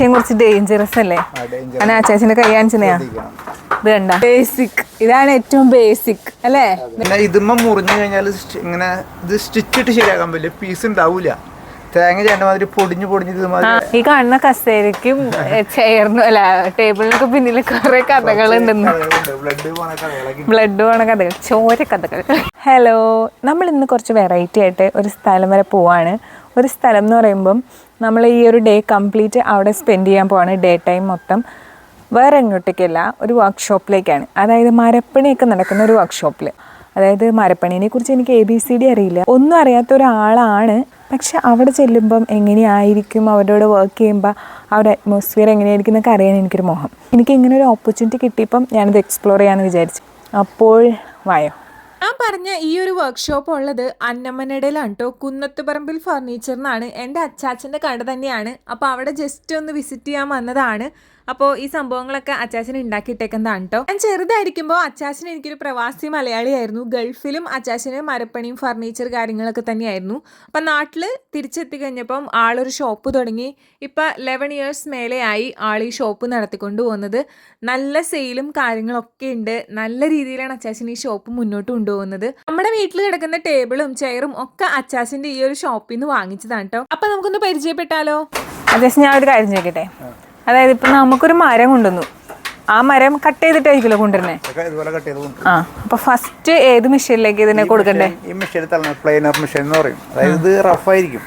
Machine കുറച്ച് dangerous അല്ലേ? ആ, അച്ചാച്ചിന്റെ ഞാൻ അച്ചാച്ചന്റെ കൈ കാണിച്ചതാ ഇത് കണ്ട. ബേസിക് ഇതാണ് ഏറ്റവും ബേസിക് അല്ലേ? ഇതുമ്മ മുറിഞ്ഞു കഴിഞ്ഞാൽ ഇങ്ങനെ ഇത് സ്റ്റിച്ചിട്ട് ശരിയാക്കാൻ പറ്റില്ല. പീസ് ഉണ്ടാവൂല. തേങ്ങ ചേട്ടന്മാതിരി മാതിരി പൊടിഞ്ഞു പൊടിഞ്ഞ് ഈ കാണുന്ന കസേരക്കും ചേർന്നു അല്ല ടേബിളിനൊക്കെ പിന്നിൽ കുറെ കഥകളൊക്കെ. ബ്ലഡ് പോണ കഥകൾ ചോര കഥകൾ. ഹലോ നമ്മൾ ഇന്ന് കുറച്ച് വെറൈറ്റി ആയിട്ട് ഒരു സ്ഥലം വരെ പോവാണ്. ഒരു സ്ഥലം എന്ന് പറയുമ്പം നമ്മൾ ഈ ഒരു ഡേ കംപ്ലീറ്റ് അവിടെ സ്പെൻഡ് ചെയ്യാൻ പോവാണ് ഡേ ടൈം മൊത്തം. വേറെ എങ്ങോട്ടേക്കല്ല ഒരു വർക്ക്ഷോപ്പിലേക്കാണ് അതായത് മരപ്പണിയൊക്കെ നടക്കുന്ന ഒരു വർക്ക്ഷോപ്പിൽ അതായത് മരപ്പണീനെ കുറിച്ച് എനിക്ക് എ ബി സി ഡി അറിയില്ല. ഒന്നും അറിയാത്ത ഒരാളാണ് പക്ഷെ അവിടെ ചെല്ലുമ്പം എങ്ങനെയായിരിക്കും അവരോട് വർക്ക് ചെയ്യുമ്പോൾ അവരുടെ അറ്റ്മോസ്ഫിയർ എങ്ങനെയായിരിക്കും എന്നൊക്കെ അറിയാൻ എനിക്കൊരു മോഹം. എനിക്ക് ഇങ്ങനെ ഒരു ഓപ്പർച്യൂണിറ്റി കിട്ടിയപ്പം ഞാനിത് എക്സ്പ്ലോർ ചെയ്യാമെന്ന് വിചാരിച്ചു. അപ്പോൾ വായോ. ഞാൻ പറഞ്ഞ ഈ ഒരു വർക്ക്ഷോപ്പ് ഉള്ളത് അന്നമനടയിലാണ് കേട്ടോ കുന്നത്തുപറമ്പിൽ ഫർണിച്ചറിനാണ് എന്റെ അച്ചാച്ചന്റെ കട തന്നെയാണ്. അപ്പോൾ അവിടെ ജസ്റ്റ് ഒന്ന് വിസിറ്റ് ചെയ്യാൻ വന്നതാണ്. അപ്പോൾ ഈ സംഭവങ്ങളൊക്കെ അച്ചാച്ചൻ ഉണ്ടാക്കിയിട്ടേക്കുന്നതാണ് കേട്ടോ ഞാൻ ചെറുതായിരിക്കുമ്പോൾ അച്ചാച്ചൻ എനിക്കൊരു പ്രവാസി മലയാളിയായിരുന്നു. ഗൾഫിലും അച്ചാച്ചന് മരപ്പണിയും ഫർണിച്ചർ കാര്യങ്ങളൊക്കെ തന്നെയായിരുന്നു. അപ്പം നാട്ടിൽ തിരിച്ചെത്തി കഴിഞ്ഞപ്പം ആളൊരു ഷോപ്പ് തുടങ്ങി. ഇപ്പം ലെവൻ ഇയേഴ്സ് മേലെയായി ആൾ ഈ ഷോപ്പ് നടത്തിക്കൊണ്ട് പോകുന്നത്. നല്ല സെയിലും കാര്യങ്ങളൊക്കെ ഉണ്ട് നല്ല രീതിയിലാണ് അച്ചാച്ചൻ ഈ ഷോപ്പ് മുന്നോട്ട് കൊണ്ടുപോകുന്നത്. നമ്മുടെ വീട്ടിൽ കിടക്കുന്ന ടേബിളും ചെയറും ഒക്കെ അച്ചാച്ചന്റെ ഈ ഒരു ഷോപ്പിൽ നിന്ന് വാങ്ങിച്ചതാണ് കേട്ടോ അപ്പം നമുക്കൊന്ന് പരിചയപ്പെട്ടാലോ? അച്ചാച്ചൻ ഞാൻ ഒരു കാര്യം ചോദിക്കട്ടെ? അതായത് ഇപ്പൊ നമുക്കൊരു മരം കൊണ്ടുവന്നു. ആ മരം കട്ട് ചെയ്തിട്ടായിരിക്കുമല്ലോ കൊണ്ടുവരുന്നത് ഇതൊക്കെ ഇതുപോലെ കട്ട് ചെയ്ത്. ആ അപ്പൊ ഫസ്റ്റ് ഏത് മെഷീനിലേക്ക് ഇതിനെ കൊടുക്കണ്ടേ? ഈ മെഷീൻ തള്ളണം പ്ലെയിനർ മെഷീൻ എന്ന് പറയും. അതായത് ഇത് റഫ് ആയിരിക്കും.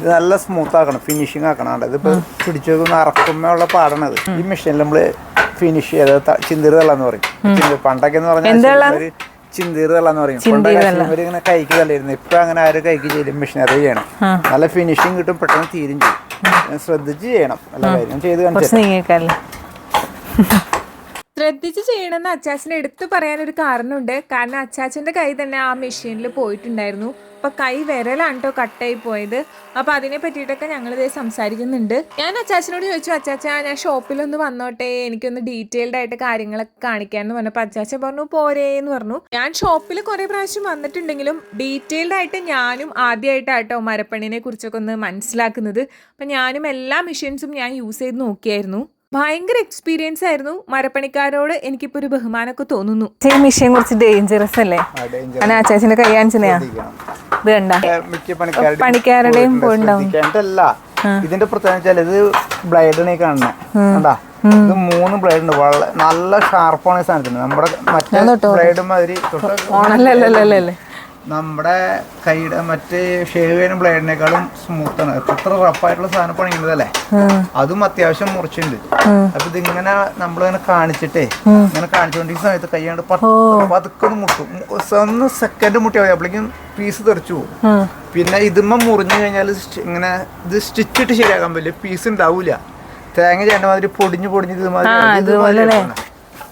ഇത് നല്ല സ്മൂത്ത് ആക്കണം ഫിനിഷിങ് ആക്കണം. കണ്ടോ? ഇതിപ്പോ പിടിച്ചു വെക്കുന്ന അറക്കുമ്പോഴുള്ള പാടണത് ഈ മെഷീനിൽ നമ്മൾ ഫിനിഷ് ചെയ്ത് ചിന്തിരി തള്ളാന്ന് പറയും. പണ്ടൊക്കെ എന്ന് പറഞ്ഞാൽ ചിന്തീർ തള്ളാന്ന്? പറയും. പണ്ടൊക്കെ ഇങ്ങനെ കൈക്ക് തള്ളിയിരുന്നു. ഇപ്പൊ അങ്ങനെ ആരും കൈക്ക് ചെയ്യും ചെയ്യണം. നല്ല ഫിനിഷിങ് കിട്ടും പെട്ടെന്ന് തീരും ചെയ്യും. ശ്രദ്ധിച്ച് ചെയ്യണം എല്ലാ കാര്യം ചെയ്ത് കാണിച്ചു ശ്രദ്ധിച്ച് ചെയ്യണമെന്ന് അച്ചാച്ചന് എടുത്തു പറയാനൊരു കാരണമുണ്ട്. കാരണം അച്ചാച്ചന്റെ കൈ തന്നെ ആ മെഷീനിൽ പോയിട്ടുണ്ടായിരുന്നു. അപ്പോൾ കൈ വിരലാണ് കേട്ടോ കട്ടായി പോയത്. അപ്പോൾ അതിനെ പറ്റിയിട്ടൊക്കെ ഞങ്ങളിത് സംസാരിക്കുന്നുണ്ട്. ഞാൻ അച്ചാച്ചനോട് ചോദിച്ചു അച്ചാച്ച ഞാൻ ഷോപ്പിലൊന്ന് വന്നോട്ടെ എനിക്കൊന്ന് ഡീറ്റെയിൽഡ് ആയിട്ട് കാര്യങ്ങളൊക്കെ കാണിക്കാമെന്ന് പറഞ്ഞപ്പോൾ അച്ചാച്ച പറഞ്ഞു പോരേ എന്ന് പറഞ്ഞു. ഞാൻ ഷോപ്പിൽ കുറേ പ്രാവശ്യം വന്നിട്ടുണ്ടെങ്കിലും ഡീറ്റെയിൽഡ് ആയിട്ട് ഞാനും ആദ്യമായിട്ടാട്ടോ മരപ്പണിനെ കുറിച്ചൊക്കെ ഒന്ന് മനസ്സിലാക്കുന്നത്. അപ്പം ഞാനും എല്ലാ മെഷീൻസും ഞാൻ യൂസ് ചെയ്ത് നോക്കിയായിരുന്നു. ഭയങ്കര എക്സ്പീരിയൻസ് ആയിരുന്നു. മരപ്പണിക്കാരോട് എനിക്കിപ്പോ ഒരു ബഹുമാനമൊക്കെ തോന്നുന്നു. മിഷീൻ കുറച്ച് ഡേഞ്ചറസ് അല്ലേ? ഞാൻ അച്ചാച്ചന്റെ കൈ കാണിച്ചതാ ഇത് കണ്ട പണിക്കാരുടെയും ഇതിന്റെ പ്രത്യേകത ഇത് ബ്ലൈഡിനെ കാണുന്നത് കണ്ടാ? ഇത് മൂന്ന് ബ്ലേഡ് ഉണ്ട്. വളരെ നല്ല ഷാർപ്പാണ് സാധനത്തിന്. നമ്മുടെ മറ്റേ ബ്ലേഡ് മാതിരി നമ്മുടെ കൈയുടെ മറ്റേ ഷേവ് ചെയ്യുന്ന ബ്ലേഡിനേക്കാളും സ്മൂത്ത് ആണ്. എത്ര റഫായിട്ടുള്ള സാധനം പണിയുന്നതല്ലേ അതും അത്യാവശ്യം മുറിച്ചുണ്ട്. അപ്പൊ ഇതിങ്ങനെ നമ്മളിങ്ങനെ കാണിച്ചിട്ടേ ഇങ്ങനെ കാണിച്ചുകൊണ്ടിരിക്കുന്ന സമയത്ത് കൈയാണ്ട് പതുക്കെ ഒന്ന് മുട്ടും. ഒന്ന് സെക്കൻഡ് മുട്ടിയാൽ മതി. അപ്പോഴേക്കും പീസ് തെറിച്ചു പോകും. പിന്നെ ഇതുമ്മ മുറിഞ്ഞു കഴിഞ്ഞാൽ ഇങ്ങനെ ഇത് സ്റ്റിച്ചിട്ട് ശരിയാക്കാൻ പറ്റില്ല. പീസ് ഉണ്ടാവൂല തേങ്ങ ചെയ്യേണ്ട മാതിരി പൊടിഞ്ഞു പൊടിഞ്ഞ് ഇത് മാതിരി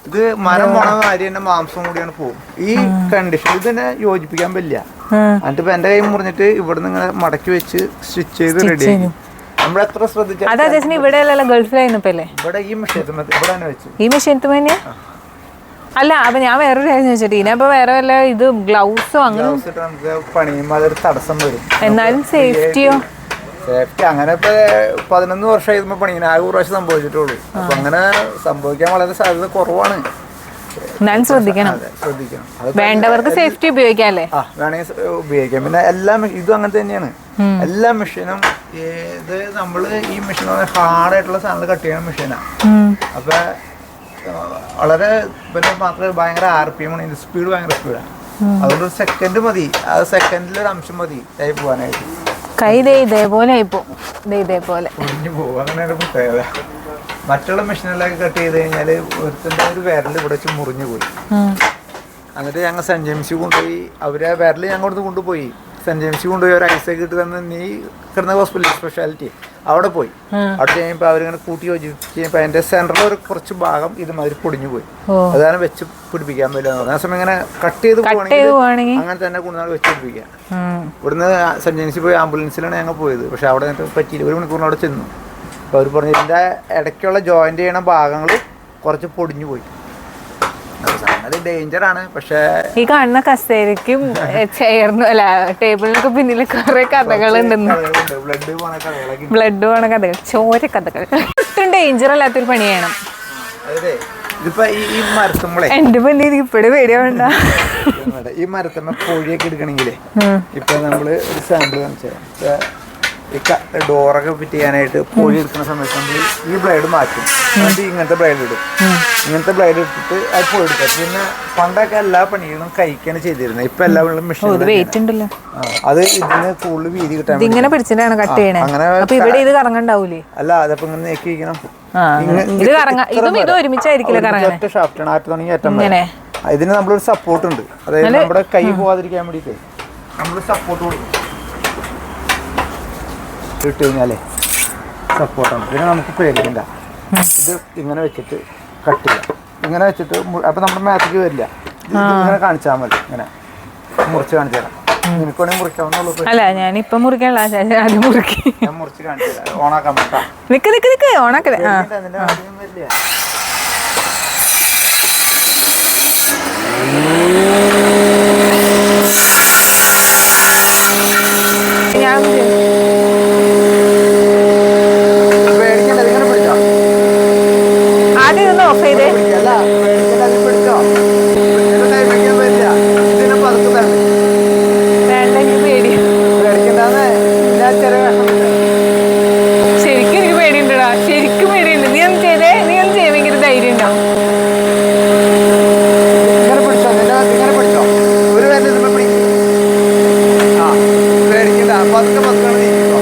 ഇത് മരം പോണ കാര്യം തന്നെ മാംസം കൂടിയാണ് പോകും ഈ കണ്ടീഷൻ ഇത് തന്നെ യോജിപ്പിക്കാൻ പറ്റില്ല. എന്നിട്ട് ഇപ്പൊ എന്റെ കൈ മുറിഞ്ഞിട്ട് ഇവിടുന്ന് ഇങ്ങനെ മടക്കി വെച്ച് സ്റ്റിച്ച് ചെയ്ത് റെഡി ആക്കി. നമ്മൾ എത്ര അത് ഇവിടെ അല്ലല്ലോ ഗൾഫിലായിരുന്നു ഇവിടെ ഈ മെഷീൻ ഇവിടെ വെച്ച്. ഈ മെഷീൻ തന്നെയാ? അല്ല അപ്പൊ ഞാൻ വേറൊരു കാര്യം ചോദിച്ചിട്ട്. ഇതിനപ്പൊ വേറെ വല്ല ഇത് ഗ്ലൗസോ അങ്ങനെ ഗ്ലൗസ് ഇട്ട് പണിയുമ്പോൾ അതൊരു തടസ്സം വരും. എന്നാലും സേഫ്റ്റിയോ സേഫ്റ്റി. അങ്ങനെ ഇപ്പൊ പതിനൊന്ന് വർഷമായി ഇതുമ്പോ പണിങ്ങനെ ആകെ ഒരു പ്രാവശ്യം സംഭവിച്ചിട്ടുള്ളൂ. അപ്പൊ അങ്ങനെ സംഭവിക്കാൻ വളരെ സാധ്യത കുറവാണ്. എന്നാലും ശ്രദ്ധിക്കണം. അതെ ശ്രദ്ധിക്കണം. അത് വേണ്ടവർക്ക് സേഫ്റ്റി ഉപയോഗിക്കാല്ലേ ആ വേണമെങ്കിൽ ഉപയോഗിക്കാം. പിന്നെ എല്ലാ മെ- ഇതും അങ്ങനെ തന്നെയാണ്. എല്ലാ മെഷീനും ഏത് നമ്മൾ ഈ മെഷീൻ ഹാർഡ് ആയിട്ടുള്ള സാധനങ്ങൾ കട്ട് ചെയ്യുന്ന മെഷീനാണ് അപ്പൊ ആ, വളരെ പിന്നെ മാത്രമേ ഭയങ്കര ആർ പി എം ആണ്. ഇതിന്റെ സ്പീഡ് ഭയങ്കര സ്പീഡാണ് അതുകൊണ്ട് ഒരു സെക്കൻഡ് മതി. ആ സെക്കൻഡിൽ ഒരു അംശം മതി. ആയി പോകാനായിട്ട് കൈ ദേ ഇതേപോലെ ആയിപ്പോ ദേ ഇതേപോലെ. മറ്റുള്ള മെഷീനിലൊക്കെ കട്ട് ചെയ്ത് കഴിഞ്ഞാൽ ഒരുത്തന്റെ ഒരു വിരൽ ഇവിടെ വെച്ച് മുറിഞ്ഞു പോയി. എന്നിട്ട് ഞങ്ങൾ സെന്റ് ജെയിംസ് കൊണ്ടുപോയി. അവരെ വിരൽ ഞങ്ങൾ കൊണ്ടുപോയി. സെന്റ് ജെയിംസ് കൊണ്ടുപോയി. ഒരു ഐസൊക്കെ ഇട്ട് തന്നെ നീ കിടന്ന ഹോസ്പിറ്റൽ സ്പെഷ്യാലിറ്റി അവിടെ പോയി. അവിടെ കഴിയുമ്പോൾ അവരിങ്ങനെ കൂട്ടി യോജിപ്പിച്ച് കഴിയുമ്പോൾ അതിന്റെ സെന്ററിൽ ഒരു കുറച്ച് ഭാഗം ഇതുമാതിരി പൊടിഞ്ഞു പോയി. അതാണ് വെച്ച് പിടിപ്പിക്കാൻ പറ്റില്ല ആ സമയം ഇങ്ങനെ കട്ട് ചെയ്ത് പോവാണെങ്കിൽ അങ്ങനെ തന്നെ കൊണ്ടുവന്നാൽ വെച്ച് പിടിപ്പിക്കാം. ഇവിടുന്ന് ജെയിംസിൽ പോയി ആംബുലൻസിലാണ് ഞങ്ങൾ പോയത്. പക്ഷെ അവിടെ നിന്നിട്ട് പറ്റിയില്ല. ഒരു മണിക്കൂറിന് അവിടെ ചെന്നു. അപ്പോൾ അവർ പറഞ്ഞു ഇതിന്റെ ഇടയ്ക്കുള്ള ജോയിന്റ് ചെയ്യണ ഭാഗങ്ങൾ കുറച്ച് പൊടിഞ്ഞു പോയി. അപ്പോൾ ഡേഞ്ചർ ഡേഞ്ചറാണ് പക്ഷേ ഈ കാണുന്ന കസേരക്കും ചേർന്നു അല്ല ടേബിളിനൊക്കെ പിന്നിൽ കുറെ കഥകൾ ഉണ്ടെന്ന് ബ്ലഡ് പോണ കഥകളൊക്കെ ബ്ലഡ് പോണ കഥകൾ ചോര കഥകൾ. ഇത്രയും ഡേഞ്ചർ അല്ലാത്തൊരു പണി ചെയ്യണം അതെ. ഇതിപ്പോ ഈ ഈ മരത്തുമ്പളെ. എന്റെ പണി ഇപ്പോഴും പേടിയാവണ്ട ഈ മരത്തുമ്മ കോഴിയൊക്കെ എടുക്കണെങ്കിലേ ഇപ്പൊ നമ്മൾ ഒരു സാമ്പിൾ കാണിച്ചാൽ ഈ ഡോറൊക്കെ ഫിറ്റ് ചെയ്യാനായിട്ട് പോയി എടുക്കുന്ന സമയത്ത് നമ്മൾ ഈ ബ്ലേഡ് മാറ്റും. എന്നിട്ട് ഇങ്ങനത്തെ ബ്ലേഡ് ഇടും. ഇങ്ങനത്തെ ബ്ലേഡ് എടുത്തിട്ട് അത് പോയി എടുക്കാം പിന്നെ പണ്ടൊക്കെ എല്ലാ പണികളും കൈക്കാണ് ചെയ്തിരുന്നത് ഇപ്പൊ എല്ലാ പണികളും മെഷീൻ അത് ഇതിന് കൂടുതൽ വീതി കിട്ടാൻ പിടിച്ചിട്ടാണ് കട്ട് ചെയ്യണേ. അങ്ങനെ ഇവിടെ ഇത് കറങ്ങണ്ടാവൂലേ? അല്ല അതപ്പോ ഇങ്ങനെ നീക്കി ഇത് കറങ്ങ ഇതും ഇതും ഒരുമിച്ചായിരിക്കില്ല കറങ്ങാൻ ഒറ്റ ഷാഫ്റ്റാണ് ആറ്റ് തുടങ്ങി ഏറ്റവും ഇങ്ങനെ. ഇതിന് നമ്മളൊരു സപ്പോർട്ട് ഉണ്ട്. അതായത് നമ്മുടെ കൈ പോവാതിരിക്കാൻ വേണ്ടിയിട്ട് നമ്മൾ സപ്പോർട്ട് കൊടുക്കും. ഇട്ട് കഴിഞ്ഞാലേ സപ്പോർട്ടാണ് പിന്നെ നമുക്ക് പേടിക്കണ്ട. ഇത് ഇങ്ങനെ വെച്ചിട്ട് കട്ടില്ല ഇങ്ങനെ വെച്ചിട്ട് അപ്പം നമ്മുടെ മേത്തേക്ക് വരില്ല. ഇങ്ങനെ കാണിച്ചാൽ മതി. ഇങ്ങനെ. മുറിച്ച് കാണിച്ചു തരാം. നിനക്ക് മുറിക്കാവുന്നുള്ളൂ അല്ല ഞാൻ ഇപ്പൊ. മുറിക്കാനുള്ള ആശാശ ആദ്യം മുറുക്കി. ഞാൻ മുറിച്ച് കാണിച്ചു തരാം. ഓണാക്കാൻ പറ്റാം നിക്ക് നിക്ക് നിക്ക്. ഓണാക്കൽ ആ. അതിന്റെ ആദ്യം വരില്ല. ഞാൻ പേടിക്കണ്ട ഇതിങ്ങനെ പിടിച്ചോ ആദ്യം ഇതൊന്ന് ഓഫ് ചെയ്തേ പിടിക്കല്ല പേടിക്കണ്ട അത് പിടിച്ചോ പിടിച്ചിട്ട് കൈ വെക്കാൻ പറ്റില്ല ഇതിനെ പതുക്കെ തള്ളി വേണ്ട എനിക്ക് പേടി പേടിക്കണ്ടാന്ന് ഞാൻ ചെറിയ വിഷമില്ല ശരിക്കും എനിക്ക് പേടിയുണ്ടടാ ശരിക്കും പേടിയുണ്ട് നീ ഒന്ന് ചെയ്തേ നീ ഒന്ന് ചെയ്യുമെങ്കിൽ ധൈര്യം ഉണ്ടാവും ഇങ്ങനെ പിടിച്ചോ നിന്റെ ഇങ്ങനെ പിടിച്ചോ ഒരു വേല ഇതിനെ പിടിക്കും ആ പേടിക്കണ്ട പതുക്കെ പതുക്കെ നീക്കിക്കോ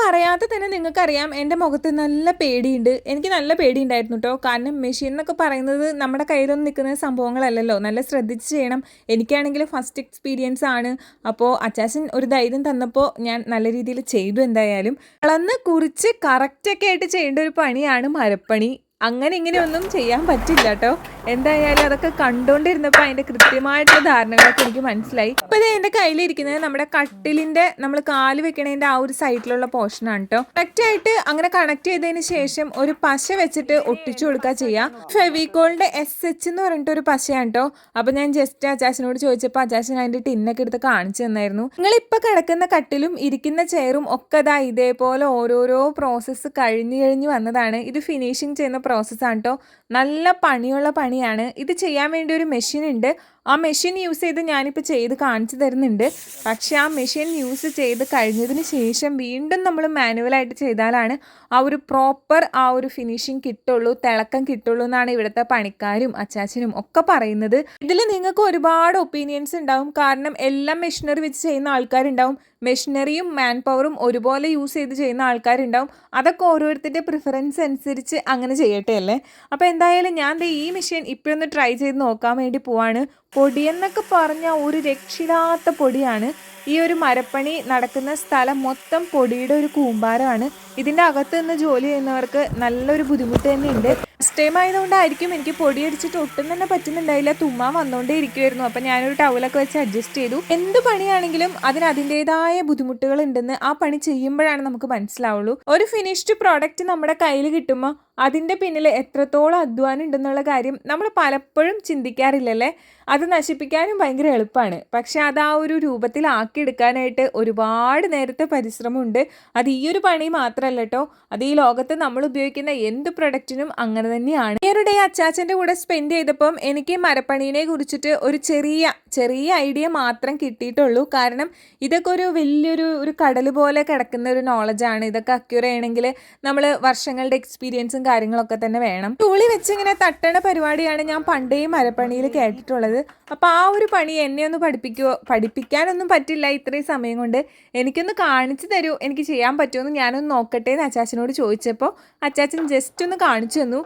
പറയാതെ തന്നെ നിങ്ങൾക്കറിയാം എന്റെ മുഖത്ത് നല്ല പേടിയുണ്ട്. എനിക്ക് നല്ല പേടിയുണ്ടായിരുന്നു കേട്ടോ കാരണം മെഷീൻ എന്നൊക്കെ പറയുന്നത് നമ്മുടെ കയ്യിലൊന്നും നിൽക്കുന്ന സംഭവങ്ങളല്ലല്ലോ. നല്ല ശ്രദ്ധിച്ച് ചെയ്യണം. എനിക്കാണെങ്കിൽ ഫസ്റ്റ് എക്സ്പീരിയൻസ് ആണ്. അപ്പോൾ അച്ചാച്ചൻ ഒരു ധൈര്യം തന്നപ്പോൾ ഞാൻ നല്ല രീതിയിൽ ചെയ്തു എന്തായാലും. അളന്ന് കുറിച്ച് കറക്റ്റൊക്കെ ആയിട്ട് ചെയ്യേണ്ട ഒരു പണിയാണ് മരപ്പണി. അങ്ങനെ ഇങ്ങനെയൊന്നും ചെയ്യാൻ പറ്റില്ല കേട്ടോ എന്തായാലും അതൊക്കെ കണ്ടുകൊണ്ടിരുന്നപ്പോൾ അതിന്റെ കൃത്യമായിട്ടുള്ള ധാരണകളൊക്കെ എനിക്ക് മനസ്സിലായി. ഇപ്പൊ ഇത് എന്റെ കയ്യിലിരിക്കുന്നത് നമ്മുടെ കട്ടിലിന്റെ നമ്മൾ കാൽ വെക്കണതിന്റെ ആ ഒരു സൈഡിലുള്ള പോർഷനാണ് കേട്ടോ കറക്റ്റായിട്ട് അങ്ങനെ കണക്ട് ചെയ്തതിന് ശേഷം ഒരു പശ വെച്ചിട്ട് ഒട്ടിച്ചു കൊടുക്കുക ചെയ്യാം. ഫെവിക്കോളിന്റെ എസ് എച്ച് എന്ന് പറഞ്ഞിട്ട് ഒരു പശയാണ് കേട്ടോ അപ്പോൾ ഞാൻ ജസ്റ്റ് അച്ചാച്ചനോട് ചോദിച്ചപ്പോൾ അച്ചാച്ചൻ അതിന്റെ ടിന്നൊക്കെ എടുത്ത് കാണിച്ചു തന്നായിരുന്നു. നിങ്ങളിപ്പോൾ കിടക്കുന്ന കട്ടിലും ഇരിക്കുന്ന ചെയറും ഒക്കെ ഇതാ ഇതേപോലെ ഓരോരോ പ്രോസസ്സ് കഴിഞ്ഞ് കഴിഞ്ഞ് വന്നതാണ്. ഇത് ഫിനിഷിങ് ചെയ്യുന്ന പ്രോസസ്സാണ് കേട്ടോ നല്ല പണിയുള്ള പണിയാണ്. ഇത് ചെയ്യാൻ വേണ്ടി ഒരു മെഷീൻ ഉണ്ട്. ആ മെഷീൻ യൂസ് ചെയ്ത് ഞാനിപ്പോൾ ചെയ്ത് കാണിച്ചു തരുന്നുണ്ട്. പക്ഷേ ആ മെഷീൻ യൂസ് ചെയ്ത് കഴിഞ്ഞതിന് ശേഷം വീണ്ടും നമ്മൾ മാനുവലായിട്ട് ചെയ്താലാണ് ആ ഒരു പ്രോപ്പർ ആ ഒരു ഫിനിഷിങ് കിട്ടുള്ളൂ തിളക്കം കിട്ടുള്ളൂ എന്നാണ് ഇവിടുത്തെ പണിക്കാരും അച്ചാച്ചനും ഒക്കെ പറയുന്നത്. ഇതിൽ നിങ്ങൾക്ക് ഒരുപാട് ഒപ്പീനിയൻസ് ഉണ്ടാവും. കാരണം എല്ലാം മെഷീനറി വെച്ച് ചെയ്യുന്ന ആൾക്കാരുണ്ടാവും. മെഷീനറിയും മാൻ പവറും ഒരുപോലെ യൂസ് ചെയ്ത് ചെയ്യുന്ന ആൾക്കാരുണ്ടാവും. അതൊക്കെ ഓരോരുത്തരുടെ പ്രിഫറൻസ് അനുസരിച്ച് അങ്ങനെ ചെയ്യട്ടെ അല്ലേ? അപ്പോൾ എന്തായാലും ഞാൻ ഈ മെഷീൻ ഇപ്പോഴൊന്ന് ട്രൈ ചെയ്ത് നോക്കാൻ വേണ്ടി പോവാണ്. പൊടിയെന്നൊക്കെ പറഞ്ഞാൽ ഒരു രക്ഷിതാത്ത പൊടിയാണ്. ഈ ഒരു മരപ്പണി നടക്കുന്ന സ്ഥലം മൊത്തം പൊടിയുടെ ഒരു കൂമ്പാരമാണ്. ഇതിന്റെ അകത്ത് നിന്ന് ജോലി ചെയ്യുന്നവർക്ക് നല്ലൊരു ബുദ്ധിമുട്ട് തന്നെയുണ്ട്. ഫസ്റ്റ് ടൈം ആയതുകൊണ്ടായിരിക്കും എനിക്ക് പൊടിയടിച്ചിട്ട് ഒട്ടും തന്നെ പറ്റുന്നുണ്ടായില്ല. തുമ്മ വന്നുകൊണ്ടേ ഇരിക്കുമായിരുന്നു അപ്പം ഞാനൊരു ടവലൊക്കെ വെച്ച് അഡ്ജസ്റ്റ് ചെയ്തു. എന്ത് പണിയാണെങ്കിലും അതിന് അതിന്റെതായ ബുദ്ധിമുട്ടുകൾ ഉണ്ടെന്ന് ആ പണി ചെയ്യുമ്പോഴാണ് നമുക്ക് മനസ്സിലാവുള്ളൂ. ഒരു ഫിനിഷ്ഡ് പ്രോഡക്റ്റ് നമ്മുടെ കയ്യിൽ കിട്ടുമ്പോൾ അതിന്റെ പിന്നിൽ എത്രത്തോളം അധ്വാനം ഉണ്ടെന്നുള്ള കാര്യം നമ്മൾ പലപ്പോഴും ചിന്തിക്കാറില്ലല്ലേ? അത് നശിപ്പിക്കാനും ഭയങ്കര എളുപ്പമാണ്. പക്ഷെ അത് ആ ഒരു രൂപത്തിലാക്കിയെടുക്കാനായിട്ട് ഒരുപാട് നേരത്തെ പരിശ്രമമുണ്ട്. അത് ഈ ഒരു പണി മാത്രമല്ല കേട്ടോ അത് ഈ ലോകത്ത് നമ്മൾ ഉപയോഗിക്കുന്ന എന്ത് പ്രൊഡക്റ്റിനും അങ്ങനെ തന്നെയാണ്. ഈ ഒരു ഡേ അച്ചാച്ചന്റെ കൂടെ സ്പെൻഡ് ചെയ്തപ്പം എനിക്ക് മരപ്പണീനെ കുറിച്ചിട്ട് ഒരു ചെറിയ ചെറിയ ഐഡിയ മാത്രം കിട്ടിയിട്ടുള്ളൂ. കാരണം ഇതൊക്കെ ഒരു വലിയൊരു ഒരു കടൽ പോലെ കിടക്കുന്ന ഒരു നോളജാണ് ഇതൊക്കെ അക്യൂർ ചെയ്യണമെങ്കിൽ നമ്മൾ വർഷങ്ങളുടെ എക്സ്പീരിയൻസും കാര്യങ്ങളൊക്കെ തന്നെ വേണം. തുളി വെച്ച് ഇങ്ങനെ തട്ടണ പരിപാടിയാണ് ഞാൻ പണ്ടേ മരപ്പണിയിൽ കേട്ടിട്ടുള്ളത്. അപ്പോൾ ആ ഒരു പണി എന്നെ ഒന്ന് പഠിപ്പിക്കുവോ പഠിപ്പിക്കാനൊന്നും പറ്റില്ല ഇത്രയും സമയം കൊണ്ട്. എനിക്കൊന്ന് കാണിച്ചു തരൂ എനിക്ക് ചെയ്യാൻ പറ്റുമെന്ന് ഞാനൊന്ന് നോക്കട്ടെ എന്ന് അച്ചാച്ചനോട് ചോദിച്ചപ്പോൾ അച്ചാച്ചൻ ജസ്റ്റ് ഒന്ന് കാണിച്ചു തന്നു.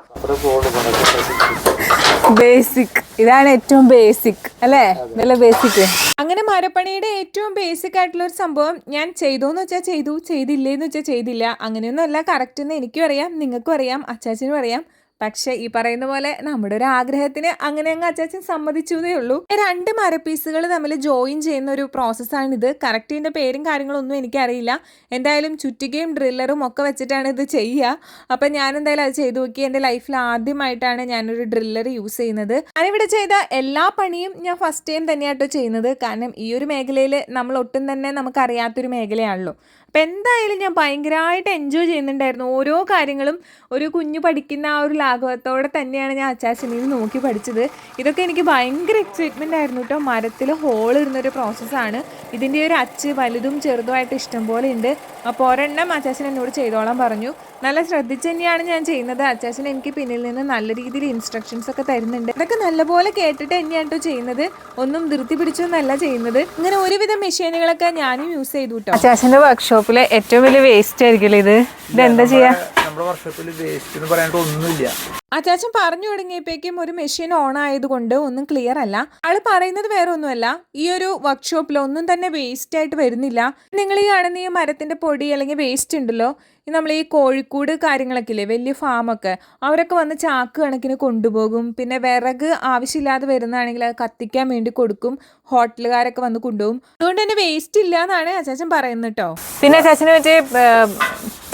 ബേസിക് ഇതാണ് ഏറ്റവും ബേസിക് അല്ലേ? നല്ല ബേസിക് അങ്ങനെ മരപ്പണിയുടെ ഏറ്റവും ബേസിക് ആയിട്ടുള്ള ഒരു സംഭവം ഞാൻ ചെയ്തോന്ന് വെച്ചാൽ ചെയ്തു ചെയ്തില്ലേന്ന് വെച്ചാൽ ചെയ്തില്ല. അങ്ങനെയൊന്നും അല്ല കറക്റ്റ് എന്ന് എനിക്കും അറിയാം നിങ്ങൾക്കും അറിയാം അച്ചാച്ചനും അറിയാം. പക്ഷെ ഈ പറയുന്ന പോലെ നമ്മുടെ ഒരു ആഗ്രഹത്തിന് അങ്ങനെ അങ്ങ് അച്ചാച്ചൻ സമ്മതിച്ചതേ ഉള്ളൂ. രണ്ട് മരപ്പീസുകൾ തമ്മിൽ ജോയിൻ ചെയ്യുന്ന ഒരു പ്രോസസ്സാണിത് കറക്റ്റ് ഇതിന്റെ പേരും കാര്യങ്ങളൊന്നും എനിക്കറിയില്ല. എന്തായാലും ചുറ്റികയും ഡ്രില്ലറും ഒക്കെ വെച്ചിട്ടാണ് ഇത് ചെയ്യുക. അപ്പം ഞാൻ എന്തായാലും അത് ചെയ്തു നോക്കി. എന്റെ ലൈഫിൽ ആദ്യമായിട്ടാണ് ഞാനൊരു ഡ്രില്ലർ യൂസ് ചെയ്യുന്നത്. ഞാനിവിടെ ചെയ്ത എല്ലാ പണിയും ഞാൻ ഫസ്റ്റ് ടൈം തന്നെയാട്ടോ ചെയ്യുന്നത്. കാരണം ഈ ഒരു മേഖലയിൽ നമ്മൾ ഒട്ടും തന്നെ നമുക്കറിയാത്തൊരു മേഖലയാണല്ലോ. അപ്പം എന്തായാലും ഞാൻ ഭയങ്കരമായിട്ട് എൻജോയ് ചെയ്യുന്നുണ്ടായിരുന്നു. ഓരോ കാര്യങ്ങളും ഒരു കുഞ്ഞു പഠിക്കുന്ന ആ ഒരു ലാഘവത്തോടെ തന്നെയാണ് ഞാൻ അച്ചാച്ചനിൽ നോക്കി പഠിച്ചത്. ഇതൊക്കെ എനിക്ക് ഭയങ്കര എക്സൈറ്റ്മെന്റ് ആയിരുന്നു കേട്ടോ മരത്തിൽ ഹോൾ ഇടുന്നൊരു പ്രോസസ്സാണ് ഇതിന്റെ ഒരു അച്ച് വലുതും ചെറുതുമായിട്ട് ഇഷ്ടം പോലെ ഉണ്ട് അപ്പോൾ ഒരെണ്ണം അച്ചാച്ചൻ എന്നോട് ചെയ്തോളാൻ പറഞ്ഞു. നല്ല ശ്രദ്ധിച്ച് തന്നെയാണ് ഞാൻ ചെയ്യുന്നത്. അച്ചാച്ചൻ എനിക്ക് പിന്നിൽ നിന്ന് നല്ല രീതിയിൽ ഇൻസ്ട്രക്ഷൻസ് ഒക്കെ തരുന്നുണ്ട്. അതൊക്കെ നല്ലപോലെ കേട്ടിട്ട് തന്നെയാണ് കേട്ടോ ചെയ്യുന്നത്. ഒന്നും ധൃതി പിടിച്ചൊന്നല്ല ചെയ്യുന്നത്. ഇങ്ങനെ ഒരുവിധം മെഷീനുകളൊക്കെ ഞാനും യൂസ് ചെയ്തു കേട്ടോ അച്ചാച്ചന്റെ വർക്ക്ഷോപ്പിലെ ഏറ്റവും വലിയ വേസ്റ്റ് ആയിരിക്കില്ല ഇത്? ഇത് എന്താ ചെയ്യാ? നമ്മുടെ വർക്ക്ഷോപ്പിൽ വേസ്റ്റ് എന്ന് പറയാനായിട്ട് ഒന്നുമില്ല അച്ചാച്ചൻ പറഞ്ഞു തുടങ്ങിയപ്പോഴേക്കും ഒരു മെഷീൻ ഓൺ ആയതുകൊണ്ട് ഒന്നും ക്ലിയർ അല്ല. ആൾ പറയുന്നത് വേറെ ഒന്നുമല്ല ഈ ഒരു വർക്ക്ഷോപ്പിൽ ഒന്നും തന്നെ വേസ്റ്റ് ആയിട്ട് വരുന്നില്ല. നിങ്ങൾ ഈ കാണുന്ന ഈ മരത്തിന്റെ പൊടി അല്ലെങ്കിൽ വേസ്റ്റ് ഉണ്ടല്ലോ നമ്മൾ ഈ കോഴിക്കൂട് കാര്യങ്ങളൊക്കെ ഇല്ലേ വലിയ ഫാമൊക്കെ അവരൊക്കെ വന്ന് ചാക്ക് കണക്കിന് കൊണ്ടുപോകും. പിന്നെ വിറക് ആവശ്യമില്ലാതെ വരുന്നതാണെങ്കിൽ അത് കത്തിക്കാൻ വേണ്ടി കൊടുക്കും. ഹോട്ടലുകാരൊക്കെ വന്ന് കൊണ്ടുപോകും. അതുകൊണ്ട് തന്നെ വേസ്റ്റ് ഇല്ല എന്നാണ് അച്ചാച്ചൻ പറയുന്നത് കേട്ടോ. പിന്നെ അച്ചാച്ചനെ മറ്റേ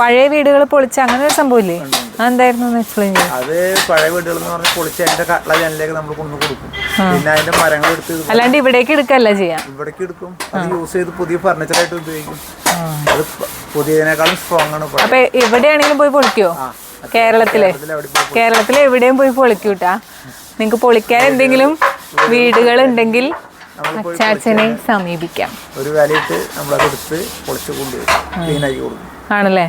പഴയ വീടുകൾ പൊളിച്ച് അങ്ങനെ ഒരു സംഭവമില്ലേ എക്സ്പ്ലെയിൻ അത് പഴയ വീടുകൾ എന്ന് പറഞ്ഞാൽ പൊളിച്ച് അതിന്റെ കട്ടള ജനലേക്ക് നമ്മൾ കൊണ്ടു കൊടുക്കും. പിന്നെ അതിന്റെ മരങ്ങൾ എടുത്ത് അല്ലാണ്ട് ഇവിടേക്ക് എടുക്കല്ല ചെയ്യാം? ഇവിടേക്ക് എടുക്കും. അത് യൂസ് ചെയ്ത് പുതിയ ഫർണിച്ചർ ആയിട്ട് ഉപയോഗിക്കും. അത് പുതിയതിനേക്കാളും സ്ട്രോങ് ആണ്. അപ്പൊ എവിടെയാണെങ്കിലും പോയി പൊളിക്കോ? കേരളത്തിലെ. കേരളത്തിലെ എവിടെയും പോയി പൊളിക്കൂട്ടാ നിങ്ങക്ക് പൊളിക്കാൻ എന്തെങ്കിലും വീടുകൾ ഉണ്ടെങ്കിൽ അച്ചാച്ചനെ സമീപിക്കാം. ഒരു വിലയിട്ട് നമ്മളത് എടുത്ത് പൊളിച്ചു കൊണ്ടുപോയി ആണല്ലേ?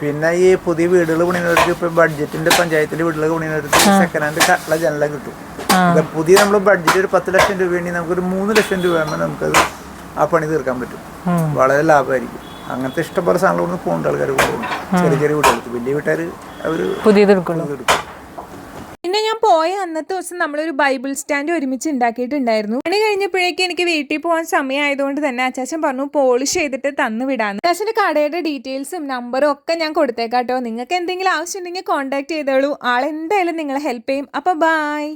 പിന്നെ ഈ പുതിയ വീടുകൾ പണിയുന്നവർക്ക് ഇപ്പൊ ബഡ്ജറ്റിന്റെ പഞ്ചായത്തിന്റെ വീടുകൾ പണിയുന്നവർക്ക് സെക്കൻഡ് ഹാൻഡ് കട്ടള ജനലം കിട്ടും. പുതിയ നമ്മൾ ബഡ്ജറ്റ് ഒരു പത്ത് ലക്ഷം രൂപ ഉണ്ടെങ്കിൽ നമുക്കൊരു മൂന്ന് ലക്ഷം രൂപ ആകുമ്പോൾ നമുക്കത് ആ പണി തീർക്കാൻ പറ്റും. വളരെ ലാഭമായിരിക്കും. അങ്ങനത്തെ ഇഷ്ടംപോലെ സാധനങ്ങൾ പോകേണ്ട ആൾക്കാർ പോകും ചെറിയ ചെറിയ വീടുകൾക്ക്. വലിയ വീട്ടുകാർ അവർ പുതിയത് എടുക്കും. പോയ അന്നത്തെ ദിവസം നമ്മളൊരു ബൈബിൾ സ്റ്റാൻഡ് ഒരുമിച്ച് ഉണ്ടാക്കിയിട്ടുണ്ടായിരുന്നു. പണി കഴിഞ്ഞപ്പോഴേക്കും എനിക്ക് വീട്ടിൽ പോകാൻ സമയമായതുകൊണ്ട് തന്നെ അച്ചാച്ചൻ പറഞ്ഞു പോളിഷ് ചെയ്തിട്ട് തന്നു വിടാന്ന്. അച്ചാച്ചന്റെ കടയുടെ ഡീറ്റെയിൽസും നമ്പറും ഒക്കെ ഞാൻ കൊടുത്തേക്കാട്ടോ. നിങ്ങൾക്ക് എന്തെങ്കിലും ആവശ്യം ഉണ്ടെങ്കിൽ കോൺടാക്ട് ചെയ്തോളൂ. ആളെന്തായാലും നിങ്ങളെ ഹെൽപ്പ് ചെയ്യും. അപ്പോൾ ബായ്